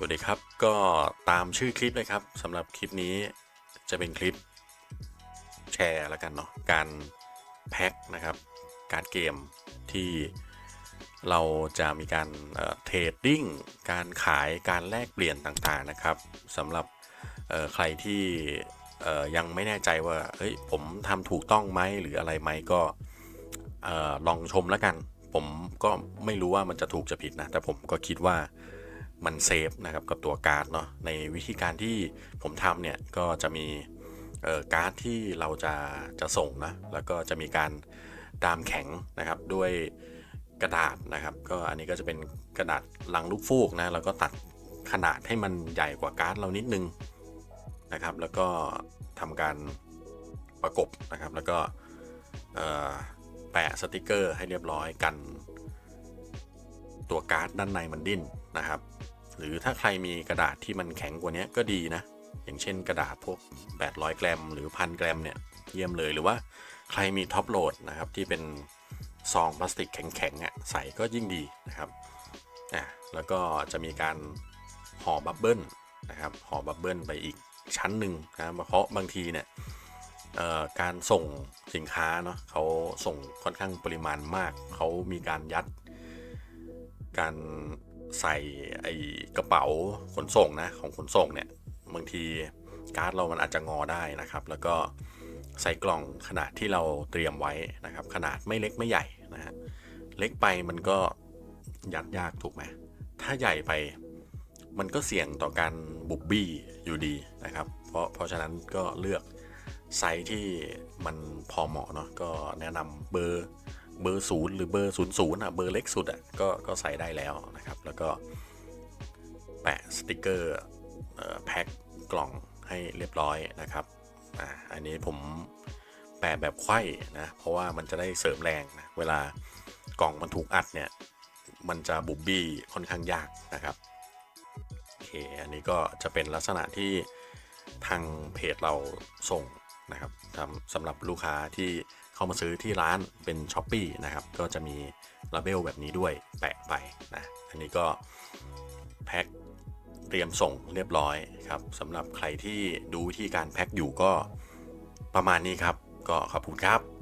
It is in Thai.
สวัสดีครับก็ตามชื่อคลิปเลยครับสำหรับคลิปนี้จะเป็นคลิปแชร์แล้วกันเนาะการแพ็คนะครับ การเกมที่เราจะมีการเทรดดิ้งการขายการแลกเปลี่ยนต่างๆนะครับสำหรับใครที่ยังไม่แน่ใจว่าเฮ้ยผมทำถูกต้องไหมหรืออะไรไหมก็ลองชมแล้วกัน ผมก็ไม่รู้ว่ามันจะถูกจะผิดนะ แต่ผมก็คิดว่า มันเซฟนะครับกับตัวการ์ดเนาะในวิธีการที่ผมทำเนี่ย ก็จะมีการ์ดที่เราจะจะส่งนะแล้วก็จะมีการดามแข็งนะครับด้วยกระดาษนะครับ ก็อันนี้ก็จะเป็นกระดาษลังลูกฟูกนะแล้วก็ตัดขนาดให้มันใหญ่กว่าการ์ดเรานิดนึงนะครับ แล้วก็ทำการประกบนะครับ แล้วก็แปะสติกเกอร์ให้เรียบร้อยกัน ตัวการ์ดด้านในมันดิ้น นะครับ หรือถ้าใครมีกระดาษที่มันแข็งกว่านี้ก็ดีนะ อย่างเช่นกระดาษพวก 800กรัมหรือพันกรัมเนี่ยเยี่ยมเลยหรือว่าใครมีท็อปโหลดนะครับที่เป็นซองพลาสติกแข็งๆอะใส่ก็ยิ่งดีนะครับอะแล้วก็จะมีการห่อบับเบิ้ลนะครับห่อบับเบิ้ลไปอีกชั้นหนึ่งนะเพราะบางทีเนี่ยการส่งสินค้าเนาะเขาส่งค่อนข้างปริมาณมาก เขามีการยัด การ ใส่ไอ้กระเป๋าขนส่งนะของขนส่งเนี่ยบางทีการ์ดเรามันอาจจะงอได้นะครับ แล้วก็ใส่กล่องขนาดที่เราเตรียมไว้นะครับ ขนาดไม่เล็กไม่ใหญ่นะฮะเล็กไปมันก็ยัดยากถูกไหมถ้าใหญ่ไปมันก็เสี่ยงต่อการบุบบี้อยู่ดีนะครับ เพราะเพราะฉะนั้นก็เลือกไซส์ที่มันพอเหมาะเนาะก็แนะนำเบอร์ เบอร์ศูนย์หรือเบอร์ศูนย์ศูนย์อะเบอร์เล็กสุดอะก็ก็ใส่ได้แล้วนะครับ แล้วก็แปะสติกเกอร์แพ็คกล่องให้เรียบร้อยนะครับอ่าอันนี้ผมแปะแบบไข้นะ เพราะว่ามันจะได้เสริมแรงนะเวลากล่องมันถูกอัดเนี่ย มันจะบุบบี้ค่อนข้างยากนะครับโอเคอันนี้ก็จะเป็นลักษณะที่ทางเพจเราส่งนะครับสำหรับลูกค้าที่ เข้ามาซื้อที่ร้านเป็น s h อ p e e นะครับ ก็จะมีลาเบลแบบนี้ด้วยแปะไปนะอันนี้ก็แพ็คเตรียมส่งเรียบร้อยครับสำหรับใครที่ดูวิธีการแพ็คอยู่ก็ประมาณนี้ครับ ก็ขอบคุณครับ